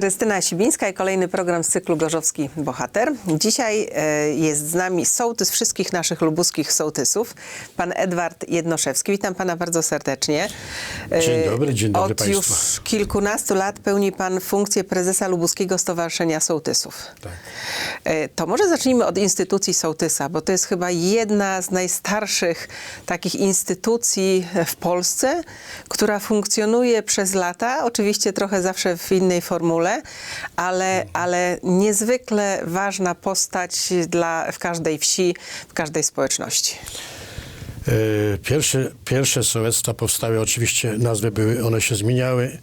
Krystyna Sibińska i kolejny program z cyklu Gorzowski Bohater. Dzisiaj e, jest z nami sołtys wszystkich naszych lubuskich sołtysów, pan Edward Jednoszewski. Witam pana bardzo serdecznie. E, Dzień dobry, dzień dobry Od państwu. już kilkunastu lat pełni pan funkcję prezesa Lubuskiego Stowarzyszenia Sołtysów. Tak. E, To może zacznijmy od instytucji sołtysa, bo to jest chyba jedna z najstarszych takich instytucji w Polsce, która funkcjonuje przez lata, oczywiście trochę zawsze w innej formule, ale, ale niezwykle ważna postać dla, w każdej wsi, w każdej społeczności. E, Pierwsze, pierwsze sołectwa powstały, oczywiście nazwy były, one się zmieniały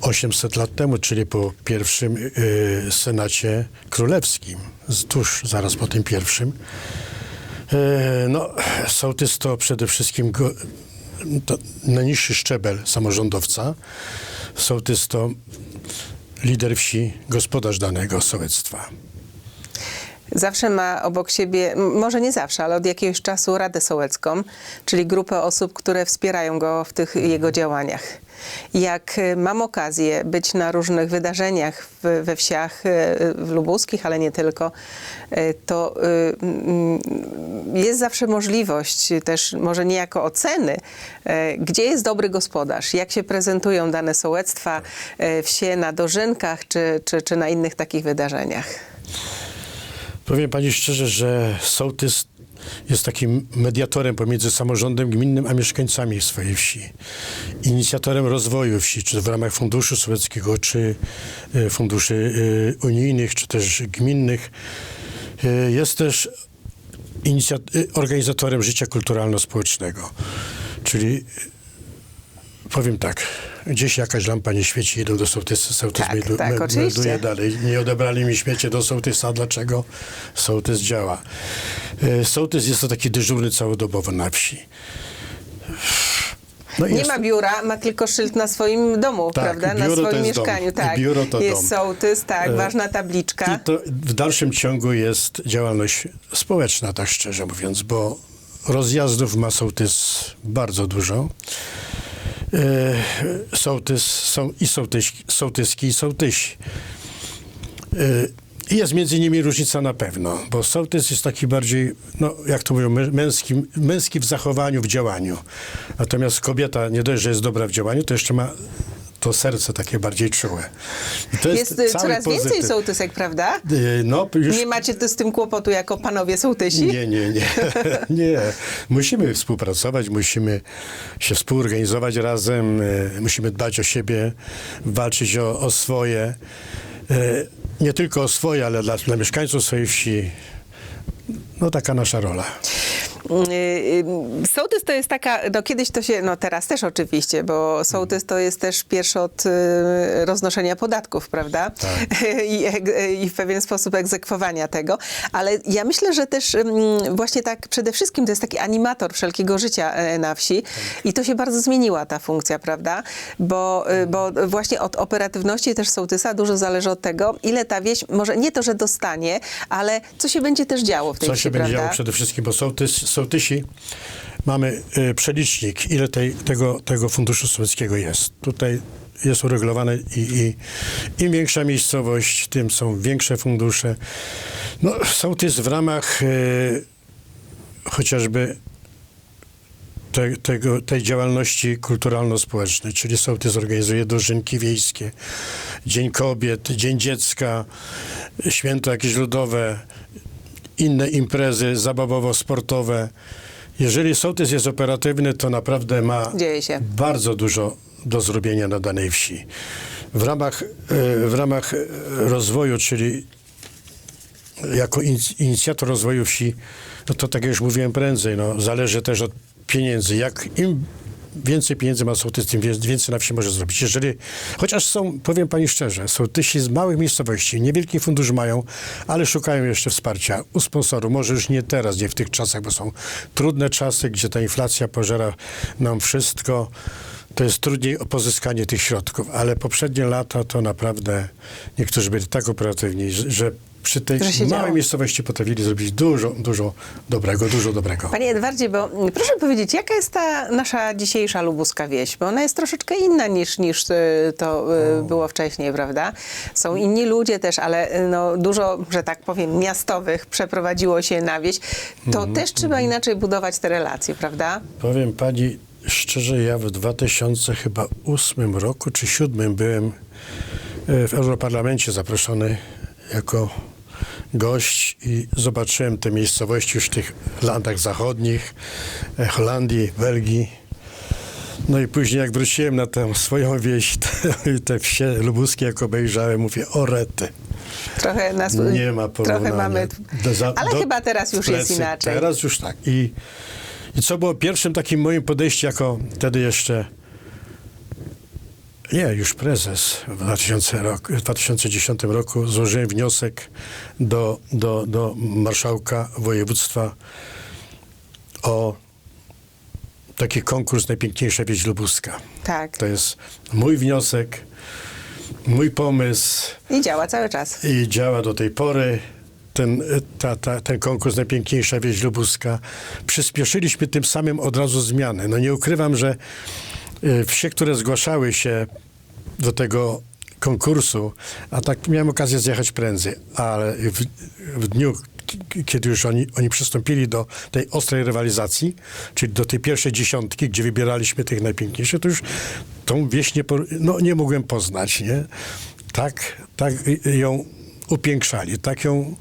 800 lat temu, czyli po pierwszym e, Senacie Królewskim, tuż zaraz po tym pierwszym. E, No, sołtys to przede wszystkim go, to najniższy szczebel samorządowca. Sołtys to lider wsi, gospodarz danego sołectwa. Zawsze ma obok siebie, może nie zawsze, ale od jakiegoś czasu Radę Sołecką, czyli grupę osób, które wspierają go w tych jego działaniach. Jak y, mam okazję być na różnych wydarzeniach we wsiach y, w lubuskich, ale nie tylko, y, to jest zawsze możliwość też może niejako oceny, y, gdzie jest dobry gospodarz, jak się prezentują dane sołectwa, wsie na dożynkach czy, czy, czy na innych takich wydarzeniach. Powiem pani szczerze, że sołtys jest takim mediatorem pomiędzy samorządem gminnym a mieszkańcami swojej wsi. Inicjatorem rozwoju wsi, czy w ramach Funduszu Sowieckiego, czy e, funduszy e, unijnych, czy też gminnych. E, Jest też organizatorem życia kulturalno-społecznego. Czyli powiem tak, gdzieś jakaś lampa nie świeci, idą do sołtysa, sołtys Tak, meldu- tak, melduje dalej. Nie odebrali mi śmiecie do sołtysa, dlaczego sołtys działa. E, Sołtys jest to taki dyżurny całodobowo na wsi. No Nie jest- ma biura, ma tylko szyld na swoim domu, Tak, prawda? Na swoim jest dom. mieszkaniu, tak. Biuro to jest dom. sołtys, tak, E, ważna tabliczka. I to w dalszym ciągu jest działalność społeczna, tak szczerze mówiąc, bo rozjazdów ma sołtys bardzo dużo. E, sołtys są i sołtyś, sołtyski, i sołtysi. E, I jest między nimi różnica na pewno, bo sołtys jest taki bardziej, no jak to mówią, mę- męski, męski w zachowaniu, w działaniu. Natomiast kobieta nie dość, że jest dobra w działaniu, to jeszcze ma to serce takie bardziej czułe. I to Jest, y, cały coraz więcej pozytyw. sołtysek, prawda? Y, No, już... Nie macie z tym kłopotu jako panowie sołtysi? Nie, nie, nie. nie. Musimy współpracować, musimy się współorganizować razem, y, musimy dbać o siebie, walczyć o, o swoje. Y, Nie tylko o swoje, ale dla, dla mieszkańców swojej wsi. No taka nasza rola. Y, y, Sołtys to jest taka, no kiedyś to się, no teraz też oczywiście, bo sołtys to jest też pierwszy od y, roznoszenia podatków, prawda? Tak. I, I w pewien sposób egzekwowania tego. Ale ja myślę, że też mm, właśnie tak przede wszystkim to jest taki animator wszelkiego życia e, na wsi i to się bardzo zmieniła ta funkcja, prawda? Bo, y, bo właśnie od operatywności też sołtysa dużo zależy od tego, ile ta wieś, może nie to, że dostanie, ale co się będzie też działo w tej Co wsi, się będzie prawda? działo przede wszystkim, bo sołtys, sołtysi mamy y, przelicznik, ile tej, tego, tego funduszu sowieckiego jest. Tutaj jest uregulowane i, i im większa miejscowość, tym są większe fundusze. No, sołtys w ramach y, chociażby te, tego, tej działalności kulturalno-społecznej, czyli sołtys organizuje dożynki wiejskie, Dzień Kobiet, Dzień Dziecka, święto jakieś ludowe, inne imprezy zabawowo-sportowe. Jeżeli sołtys jest operatywny, to naprawdę ma bardzo dużo do zrobienia na danej wsi. W ramach, e, w ramach rozwoju, czyli jako inic- inicjator rozwoju wsi, no to tak jak już mówiłem prędzej, no, zależy też od pieniędzy. Jak im więcej pieniędzy ma sołtys, tym wię- więcej na wsi może zrobić. Jeżeli, chociaż są, powiem pani szczerze, sołtysi z małych miejscowości, niewielki fundusz mają, ale szukają jeszcze wsparcia u sponsoru. Może już nie teraz, nie w tych czasach, bo są trudne czasy, gdzie ta inflacja pożera nam wszystko. To jest trudniej o pozyskanie tych środków, ale poprzednie lata to naprawdę niektórzy byli tak operatywni, że przy tej małej działo. miejscowości potrafili zrobić dużo, dużo dobrego, dużo dobrego. Panie Edwardzie, bo mm, proszę powiedzieć, jaka jest ta nasza dzisiejsza lubuska wieś? Bo ona jest troszeczkę inna niż, niż y, to y, było wcześniej, prawda? Są inni ludzie też, ale y, no, dużo, że tak powiem, miastowych przeprowadziło się na wieś. To Mhm, też trzeba inaczej budować te relacje, prawda? Powiem pani szczerze, ja w 2008 roku czy 2007 byłem w Europarlamencie zaproszony jako gość i zobaczyłem te miejscowości już w tych landach zachodnich, e, Holandii, Belgii. No i później jak wróciłem na tę swoją wieś, te, te wsie lubuskie jak obejrzałem, mówię, o rety. Trochę nas... Nie ma porównania. Trochę mamy... Do za- Ale do- chyba teraz już jest inaczej. Teraz już tak. I, I co było pierwszym takim moim podejściem jako wtedy jeszcze nie, już prezes w 2000 rok, w 2010 roku złożyłem wniosek do, do, do marszałka województwa o taki konkurs Najpiękniejsza Wieś Lubuska. Tak. To jest mój wniosek, mój pomysł I działa cały czas. i działa do tej pory. Ten, ta, ta, ten konkurs Najpiękniejsza Wieś Lubuska. Przyspieszyliśmy tym samym od razu zmiany. No nie ukrywam, że wsie, które zgłaszały się do tego konkursu, a tak miałem okazję zjechać prędzej, ale w, w dniu, kiedy już oni, oni przystąpili do tej ostrej rywalizacji, czyli do tej pierwszej dziesiątki, gdzie wybieraliśmy tych najpiękniejszych, to już tą wieś nie, no, nie mogłem poznać, nie? Tak, tak ją upiększali, tak ją...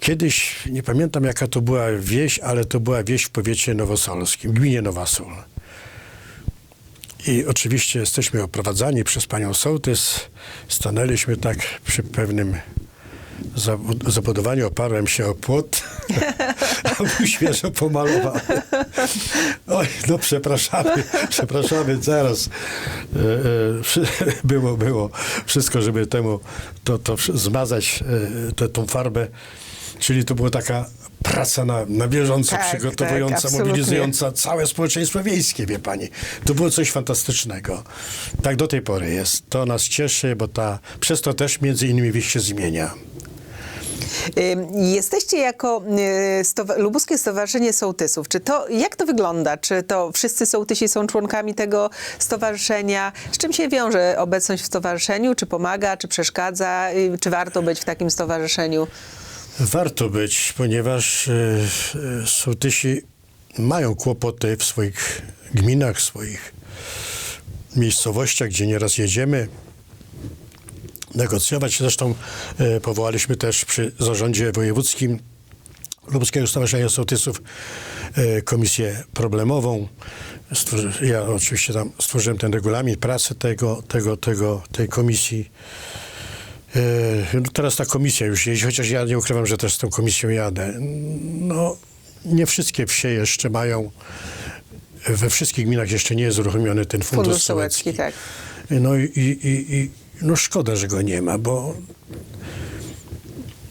Kiedyś, nie pamiętam jaka to była wieś, ale to była wieś w powiecie nowosolskim, gminie Nowa Sól. I oczywiście jesteśmy oprowadzani przez panią sołtys. Stanęliśmy tak przy pewnym zabu- zabudowaniu, oparłem się o płot, a był świeżo pomalowany. Oj, no przepraszamy, przepraszamy, zaraz e, e, było, było wszystko, żeby temu to, to zmazać e, tę tą farbę. Czyli to była taka praca na, na bieżąco, Tak, przygotowująca, tak, mobilizująca całe społeczeństwo wiejskie, wie pani. To było coś fantastycznego. Tak do tej pory jest. To nas cieszy, bo ta, przez to też między innymi wieś się zmienia. Jesteście jako y, stowa- Lubuskie Stowarzyszenie Sołtysów. Czy to, jak to wygląda? Czy to wszyscy sołtysi są członkami tego stowarzyszenia? Z czym się wiąże obecność w stowarzyszeniu? Czy pomaga, czy przeszkadza? Y, Czy warto być w takim stowarzyszeniu? Warto być, ponieważ e, e, sołtysi mają kłopoty w swoich gminach, w swoich miejscowościach, gdzie nieraz jedziemy negocjować. Zresztą e, powołaliśmy też przy zarządzie wojewódzkim Lubuskiego Stowarzyszenia Sołtysów komisję problemową. Ja oczywiście tam stworzyłem ten regulamin pracy tego, tego, tego, tej komisji. E, no teraz ta komisja już jeździ, chociaż ja nie ukrywam, że też z tą komisją jadę. No, nie wszystkie wsie jeszcze mają, we wszystkich gminach jeszcze nie jest uruchomiony ten fundusz, Fundusz sołecki. sołecki, tak. No i, i, i, i no szkoda, że go nie ma, bo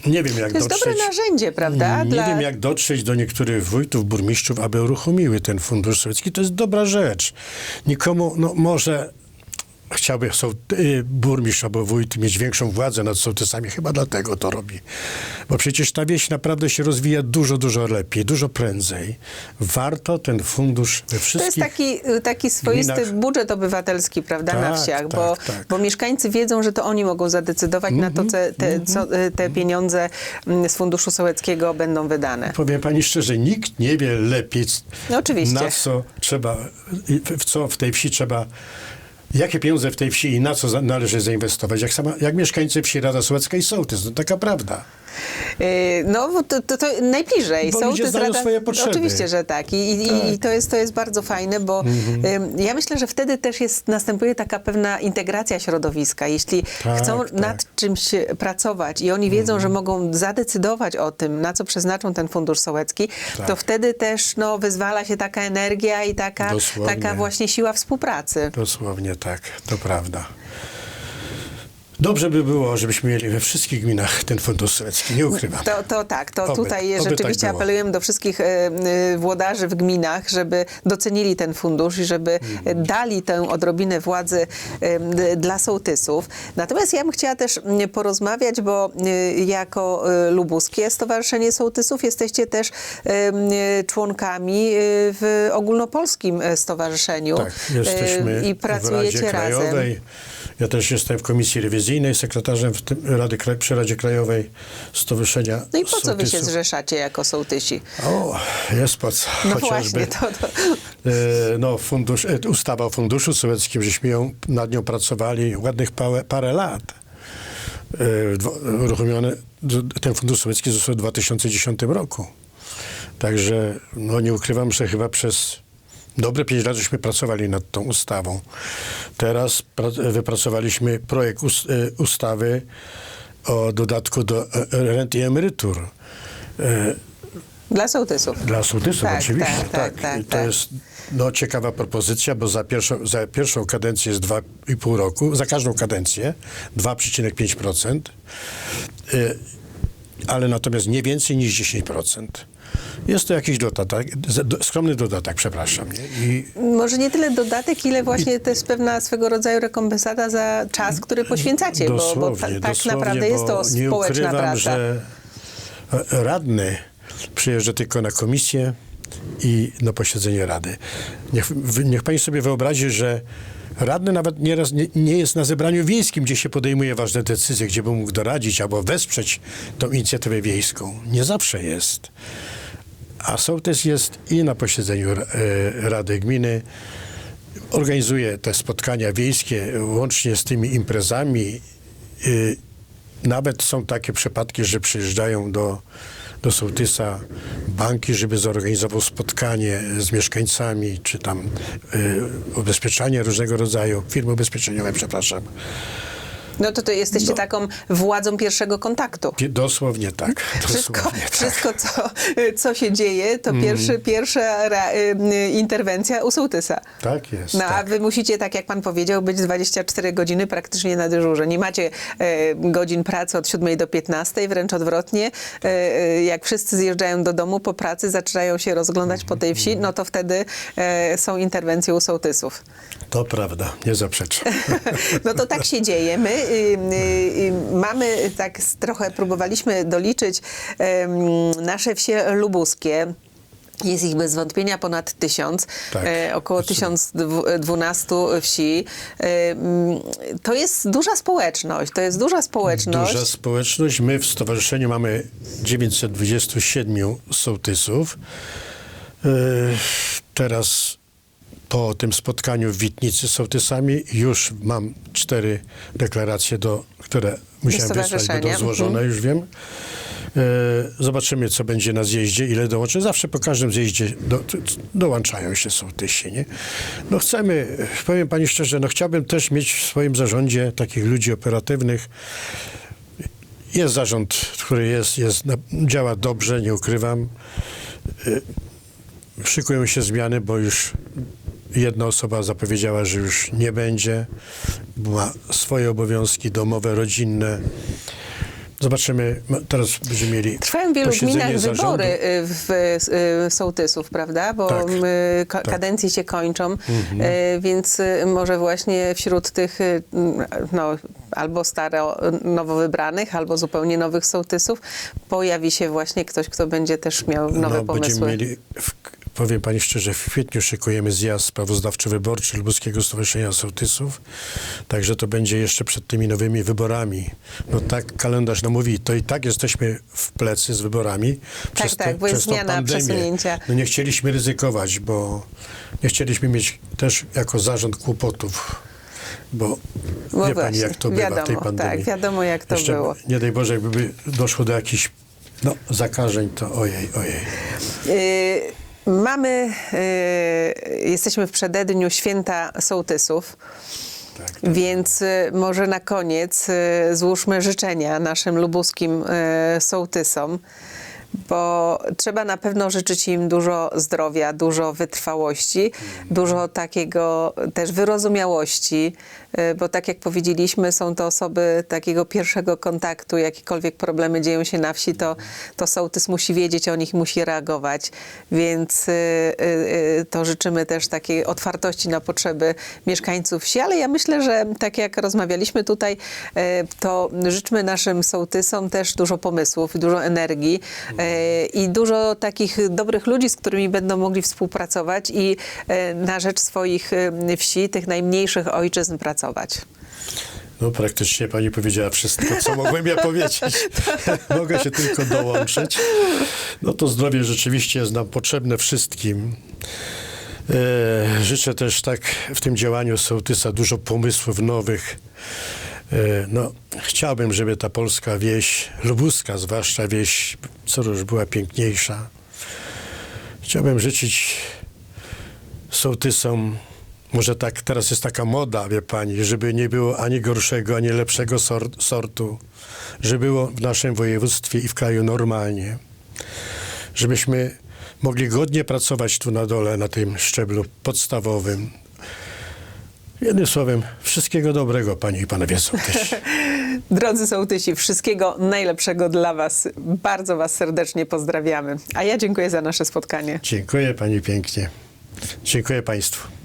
nie wiem jak To jest dotrzeć. dobre narzędzie, prawda? Nie wiem, jak dotrzeć do niektórych wójtów, burmistrzów, aby uruchomiły ten fundusz sowiecki. To jest dobra rzecz. Nikomu, no może chciałby y, burmistrz albo wójt mieć większą władzę nad sołtysami, chyba dlatego to robi. Bo przecież ta wieś naprawdę się rozwija dużo, dużo lepiej, dużo prędzej. Warto ten fundusz we To jest wszystkich... taki, taki swoisty gminach. budżet obywatelski, prawda, na Tak, wsiach, tak, bo, tak. bo mieszkańcy wiedzą, że to oni mogą zadecydować na to, Mhm, te, te, co, te pieniądze mm, z Funduszu Sołeckiego będą wydane. Powiem pani szczerze, nikt nie wie lepiej, No oczywiście. na co trzeba, w co w tej wsi trzeba, jakie pieniądze w tej wsi i na co za, należy zainwestować. Jak, sama, jak mieszkańcy wsi Rada Sołecka i Sołtys, no taka prawda. No, to, to, to najbliżej. Bo ludzie Sołtys, znają swoje potrzeby. Oczywiście, że tak. I, i, Tak. Mhm. i to, jest, to jest bardzo fajne, bo ym, ja myślę, że wtedy też jest, następuje taka pewna integracja środowiska. Jeśli Tak, chcą tak. Mhm. nad czymś pracować i oni wiedzą, że mogą zadecydować o tym, na co przeznaczą ten fundusz sołecki, Tak. to wtedy też no, wyzwala się taka energia i taka, Dosłownie. taka właśnie siła współpracy. Dosłownie tak, to prawda. Dobrze by było, żebyśmy mieli we wszystkich gminach ten fundusz sowiecki, nie ukrywam. To, to tak, to Oby- tutaj oby rzeczywiście tak apelujemy do wszystkich e, e, włodarzy w gminach, żeby docenili ten fundusz i żeby e, Mhm. dali tę odrobinę władzy e, d- dla sołtysów. Natomiast ja bym chciała też m, porozmawiać, bo e, jako e, Lubuskie Stowarzyszenie Sołtysów jesteście też e, m, członkami w ogólnopolskim stowarzyszeniu Tak, jesteśmy e, i w pracujecie Radzie razem. Krajowej. Ja też jestem w Komisji Rewizyjnej, sekretarzem w tym Rady, przy Radzie Krajowej Stowarzyszenia No i po co wy się Sołtysów. zrzeszacie jako sołtysi? O, jest po co. No Chociażby, właśnie, to, to, e, no, fundusz, e, ustawa o Funduszu Sowieckim, żeśmy ją, nad nią pracowali ładnych parę, parę lat. E, dwo- Uruchomiony d- ten Fundusz Sowiecki został w 2010 roku. Także no, nie ukrywam, że chyba przez dobre pięć lat żeśmy pracowali nad tą ustawą. Teraz pra- wypracowaliśmy projekt e, ustawy o dodatku do e, rent i emerytur. E, dla sołtysów. dla sołtysów Tak, oczywiście, tak, tak. tak, tak, to tak. jest no, ciekawa propozycja, bo za pierwszą, za pierwszą kadencję jest 2,5 roku, za każdą kadencję 2,5%, y, ale natomiast nie więcej niż 10%. Jest to jakiś dodatek, skromny dodatek, przepraszam. Nie? I Może nie tyle dodatek, ile właśnie też pewna swego rodzaju rekompensata za czas, który poświęcacie, bo, bo ta, tak naprawdę jest to bo nie społeczna ukrywam, praca. że e, radny przyjeżdża tylko na komisję i na posiedzenie rady. Niech, niech pani sobie wyobrazi, że radny nawet nieraz nie, nie jest na zebraniu wiejskim, gdzie się podejmuje ważne decyzje, gdzie by mógł doradzić albo wesprzeć tą inicjatywę wiejską. Nie zawsze jest. A sołtys jest i na posiedzeniu e, Rady Gminy, organizuje te spotkania wiejskie łącznie z tymi imprezami. Y, Nawet są takie przypadki, że przyjeżdżają do, do sołtysa banki, żeby zorganizował spotkanie z mieszkańcami, czy tam y, ubezpieczanie różnego rodzaju, firmy ubezpieczeniowe, przepraszam. No to, to jesteście taką władzą pierwszego kontaktu. Dosłownie tak. Wszystko, Dosłownie tak. wszystko co, co się dzieje, to Mhm. pierwszy, pierwsza ra, y, interwencja u sołtysa. Tak jest. No a tak. wy musicie, tak jak pan powiedział, być 24 godziny praktycznie na dyżurze. Nie macie e, godzin pracy od 7 do 15, wręcz odwrotnie. E, e, jak wszyscy zjeżdżają do domu po pracy, zaczynają się rozglądać po tej wsi, no to wtedy e, są interwencje u sołtysów. To prawda, nie zaprzeczę. No to tak się dzieje. My mamy tak trochę, próbowaliśmy doliczyć nasze wsie lubuskie. Jest ich bez wątpienia ponad tysiąc, Tak, e, około zdecydowanie. 1012 wsi. E, to jest duża społeczność, to jest duża społeczność. Duża społeczność. My w stowarzyszeniu mamy 927 sołtysów. Yy, Teraz po tym spotkaniu w Witnicy z sołtysami już mam cztery deklaracje, do, które musiałem wysłać, będą złożone, Mhm. już wiem. Yy, Zobaczymy, co będzie na zjeździe, ile dołączy. Zawsze po każdym zjeździe do, dołączają się sołtysi. Nie? No chcemy, powiem pani szczerze, no chciałbym też mieć w swoim zarządzie takich ludzi operatywnych, jest zarząd, który jest, jest, działa dobrze, nie ukrywam. Y, Szykują się zmiany, bo już jedna osoba zapowiedziała, że już nie będzie, bo ma swoje obowiązki domowe, rodzinne. Zobaczymy, Ma- teraz będziemy mieli Trwają w wielu gminach zarządu. wybory y, w, y, sołtysów, prawda? Bo Tak, y, ka- tak. kadencje się kończą, y, więc y, może właśnie wśród tych y, no, albo staro, nowo wybranych, albo zupełnie nowych sołtysów pojawi się właśnie ktoś, kto będzie też miał nowe no, pomysły. Będziemy mieli, w, powiem pani szczerze, w kwietniu szykujemy zjazd sprawozdawczy-wyborczy Lubuskiego Stowarzyszenia Sołtysów, także to będzie jeszcze przed tymi nowymi wyborami. No tak kalendarz nam mówi, to i tak jesteśmy w plecy z wyborami przez, tak, bo jest przez tą zmiana, pandemię. przesunięcia. No nie chcieliśmy ryzykować, bo nie chcieliśmy mieć też jako zarząd kłopotów. Bo No wie pani, właśnie, jak to bywa w tej wiadomo, pandemii. tak, wiadomo, jak to Jeszcze, było. Nie daj Boże, jakby doszło do jakichś no, zakażeń, to ojej, ojej. Y, Mamy, y, jesteśmy w przededniu święta sołtysów, Tak, więc y, może na koniec y, złóżmy życzenia naszym lubuskim y, sołtysom, bo trzeba na pewno życzyć im dużo zdrowia, dużo wytrwałości, dużo takiego też wyrozumiałości, bo tak jak powiedzieliśmy, są to osoby takiego pierwszego kontaktu, jakiekolwiek problemy dzieją się na wsi, to, to sołtys musi wiedzieć o nich, musi reagować, więc y, y, y, to życzymy też takiej otwartości na potrzeby mieszkańców wsi, ale ja myślę, że tak jak rozmawialiśmy tutaj, y, to życzmy naszym sołtysom też dużo pomysłów, dużo energii y, i dużo takich dobrych ludzi, z którymi będą mogli współpracować i na rzecz swoich wsi, tych najmniejszych ojczyzn pracować. No praktycznie pani powiedziała wszystko, co mogłem ja powiedzieć. Mogę się tylko dołączyć. No to zdrowie rzeczywiście jest nam potrzebne wszystkim. E, życzę też tak w tym działaniu sołtysa dużo pomysłów nowych. E, no, chciałbym, żeby ta polska wieś, lubuska zwłaszcza wieś, coraz była piękniejsza. Chciałbym życzyć sołtysom, może tak teraz jest taka moda, wie pani, żeby nie było ani gorszego, ani lepszego sor- sortu, żeby było w naszym województwie i w kraju normalnie. Żebyśmy mogli godnie pracować tu na dole, na tym szczeblu podstawowym. Jednym słowem, wszystkiego dobrego, panie i panowie sołtysi. Drodzy sołtysi, wszystkiego najlepszego dla Was. Bardzo Was serdecznie pozdrawiamy. A ja dziękuję za nasze spotkanie. Dziękuję pani pięknie. Dziękuję państwu.